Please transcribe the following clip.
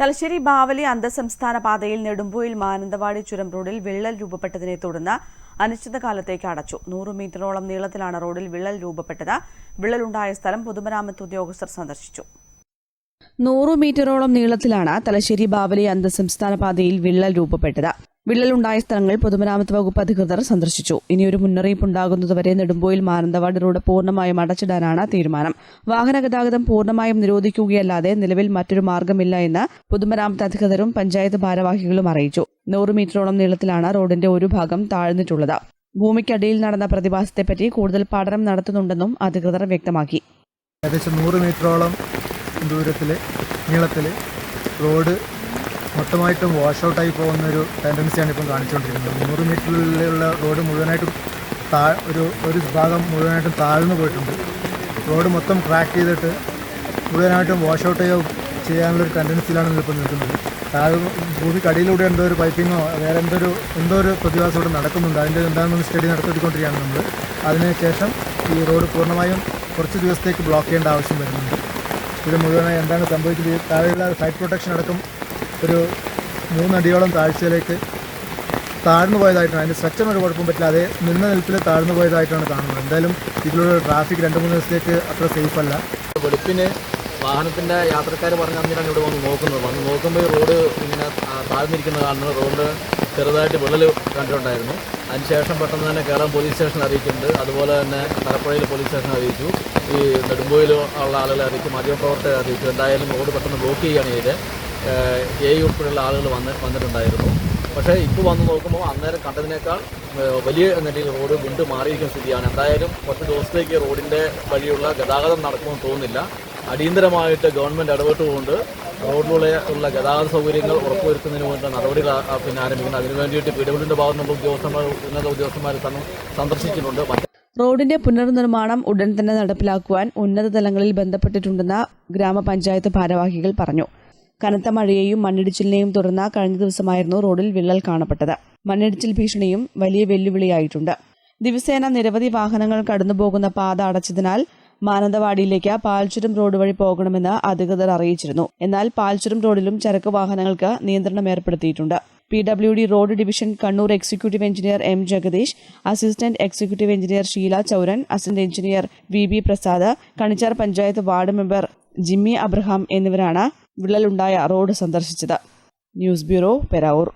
തലശ്ശേരി ബാവലി അന്തസംസ്ഥാന പാതയിൽ നെടുമ്പോയിൽ മാനന്തവാടി ചുരം റോഡിൽ വിള്ളൽ രൂപപ്പെട്ടതിനെ തുടർന്ന് അനിശ്ചിതകാലത്തേക്ക് അടച്ചു. നൂറ് മീറ്ററോളം നീളത്തിലാണ് റോഡിൽ വിള്ളൽ രൂപപ്പെട്ടത്. വിള്ളലുണ്ടായ സ്ഥലം പൊതുമരാമത്ത് ഉദ്യോഗസ്ഥർ സന്ദർശിച്ചു. നൂറു മീറ്ററോളം നീളത്തിലാണ് തലശ്ശേരി ബാവലി അന്തസംസ്ഥാന പാതയിൽ വിള്ളൽ രൂപപ്പെട്ടത്. വിള്ളലുണ്ടായ സ്ഥലങ്ങൾ പൊതുമരാമത്ത് വകുപ്പ് അധികൃതർ സന്ദർശിച്ചു. ഇനിയൊരു മുന്നറിയിപ്പ് ഉണ്ടാകുന്നതുവരെ നെടുമ്പോയിൽ മാനന്തവാടി റോഡ് പൂർണമായും അടച്ചിടാനാണ് തീരുമാനം. വാഹന ഗതാഗതം പൂർണമായും നിരോധിക്കുകയല്ലാതെ നിലവിൽ മറ്റൊരു മാർഗമില്ല എന്ന് പൊതുമരാമത്ത് അധികൃതരും പഞ്ചായത്ത് ഭാരവാഹികളും അറിയിച്ചു. നൂറ് മീറ്ററോളം നീളത്തിലാണ് റോഡിന്റെ ഒരു ഭാഗം താഴ്ന്നിട്ടുള്ളത്. ഭൂമിക്കടിയിൽ നടന്ന പ്രതിഭാസത്തെപ്പറ്റി കൂടുതൽ പഠനം നടത്തുന്നുണ്ടെന്നും അധികൃതർ വ്യക്തമാക്കി. ഏകദേശം നൂറ് മീറ്ററോളം ദൂരത്തിൽ നീളത്തിൽ റോഡ് മൊത്തമായിട്ടും വാഷ് ഔട്ടായി പോകുന്നൊരു ടെൻഡൻസിയാണ് ഇപ്പം കാണിച്ചുകൊണ്ടിരിക്കുന്നത്. മുന്നൂറ് മീറ്ററിലുള്ള റോഡ് മുഴുവനായിട്ടും താ ഒരു ഒരു ഭാഗം മുഴുവനായിട്ടും താഴ്ന്നു പോയിട്ടുണ്ട്. റോഡ് മൊത്തം ക്രാക്ക് ചെയ്തിട്ട് മുഴുവനായിട്ടും വാഷ് ഔട്ട് ചെയ്യാനുള്ളൊരു ടെൻഡൻസിയിലാണ് ഇപ്പം നിൽക്കുന്നത്. താഴെ ഭൂമിക്കടിയിലൂടെ എന്തോ ഒരു പൈപ്പിങ്ങോ വേറെ എന്തോ ഒരു എന്തോ ഒരു പ്രതിഭാസം ഇവിടെ നടക്കുന്നുണ്ട്. അതിന്റെ എന്താണെന്ന് സ്റ്റഡി നടത്തിക്കൊണ്ടിരിക്കുകയാണ് നമ്മൾ അതിനുശേഷം ഈ റോഡ് പൂർണമായും കുറച്ച് ദിവസത്തേക്ക് ബ്ലോക്ക് ചെയ്യേണ്ട ആവശ്യം വരുന്നുണ്ട്. ഇത് മുഴുവനായി എന്താണ് സംഭവിക്കുന്നത് താഴെയുള്ള സൈഡ് പ്രൊട്ടക്ഷൻ അടക്കം ഒരു മൂന്നടിയോളം താഴ്ചയിലേക്ക് താഴ്ന്നു പോയതായിട്ടാണ്. അതിന്റെ സ്ട്രക്ചറിന് ഒരു കുഴപ്പം പറ്റില്ല. അതേ നിന്ന നിൽപ്പിൽ താഴ്ന്നു പോയതായിട്ടാണ് കാണുന്നത്. എന്തായാലും ഇതിലൂടെ ട്രാഫിക് രണ്ട് മൂന്ന് ദിവസത്തേക്ക് അത്ര സേഫ് അല്ല. വെളുപ്പിന് വാഹനത്തിന്റെ യാത്രക്കാർ പറഞ്ഞ അന്നിട്ടാണ് ഇവിടെ വന്ന് നോക്കുന്നത്. വന്ന് നോക്കുമ്പോൾ ഈ റോഡ് ഇങ്ങനെ താഴ്ന്നിരിക്കുന്നത് താഴ്ന്നിരിക്കുന്ന കാണുന്നത് റോഡ് ചെറുതായിട്ട് വിള്ളൽ കണ്ടിട്ടുണ്ടായിരുന്നു. അതിനുശേഷം പെട്ടെന്ന് തന്നെ കേരളം പോലീസ് സ്റ്റേഷൻ അറിയിച്ചിട്ടുണ്ട്. അതുപോലെ തന്നെ തലപ്പുഴയിൽ പോലീസ് സ്റ്റേഷൻ അറിയിച്ചു. ഈ നെടുമ്പോയിലോ ഉള്ള ആളുകളെ അറിയിച്ചു. മാധ്യമപ്രവർത്തകരെ അറിയിച്ചു. എന്തായാലും റോഡ് പെട്ടെന്ന് ബ്ലോക്ക് ചെയ്യുകയാണ് ചെയ്ത് എ ഉൾപ്പെടെയുള്ള ആളുകൾ വന്ന് വന്നിട്ടുണ്ടായിരുന്നു. പക്ഷേ ഇപ്പോൾ വന്ന് നോക്കുമ്പോൾ അന്നേരം കണ്ടതിനേക്കാൾ വലിയ നിലയിൽ റോഡ് മുണ്ട് മാറിയിരിക്കുന്ന സ്ഥിതിയാണ്. എന്തായാലും കുറച്ച് ദിവസത്തേക്ക് റോഡിന്റെ വഴിയുള്ള ഗതാഗതം നടക്കുമെന്ന് തോന്നുന്നില്ല. അടിയന്തരമായിട്ട് ഗവൺമെന്റ് ഇടപെട്ടുകൊണ്ട് റോഡിലൂടെ ഉള്ള ഗതാഗത സൗകര്യങ്ങൾ ഉറപ്പുവരുത്തുന്നതിന് വേണ്ട നടപടികൾ പിന്നെ ആരംഭിക്കുന്നത് അതിനു വേണ്ടിയിട്ട് പി ഡബ്ല്യൂഡിന്റെ ഭാഗത്തു നിന്നുള്ള ഉദ്യോഗസ്ഥന്മാർ ഉന്നത ഉദ്യോഗസ്ഥന്മാർ സന്ദ- സന്ദർശിച്ചിട്ടുണ്ട്. റോഡിന്റെ പുനർനിർമ്മാണം ഉടൻ തന്നെ നടപ്പിലാക്കുവാൻ ഉന്നതതലങ്ങളിൽ ബന്ധപ്പെട്ടിട്ടുണ്ടെന്ന് ഗ്രാമപഞ്ചായത്ത് ഭാരവാഹികൾ പറഞ്ഞു. കനത്ത മഴയെയും മണ്ണിടിച്ചിലിനെയും തുടർന്ന് കഴിഞ്ഞ ദിവസമായിരുന്നു റോഡിൽ വിള്ളൽ കാണപ്പെട്ടത്. മണ്ണിടിച്ചിൽ ഭീഷണിയും വലിയ വെല്ലുവിളിയായിട്ടുണ്ട്. ദിവസേന നിരവധി വാഹനങ്ങൾ കടന്നുപോകുന്ന പാത അടച്ചതിനാൽ മാനന്തവാടിയിലേക്ക് പാൽച്ചുരം റോഡ് വഴി പോകണമെന്ന് അധികൃതർ അറിയിച്ചിരുന്നു. എന്നാൽ പാൽച്ചുരം റോഡിലും ചരക്ക് വാഹനങ്ങൾക്ക് നിയന്ത്രണം ഏർപ്പെടുത്തിയിട്ടുണ്ട്. P W D road division Kannur executive engineer M Jagadish assistant executive engineer Sheela Chauran assistant engineer V B Prasad Kanichar panchayat ward member Jimmy Abraham എന്നിവരാണ് വിള്ളലുണ്ടായ റോഡ് സന്ദർശിച്ചത്. News bureau Peravoor.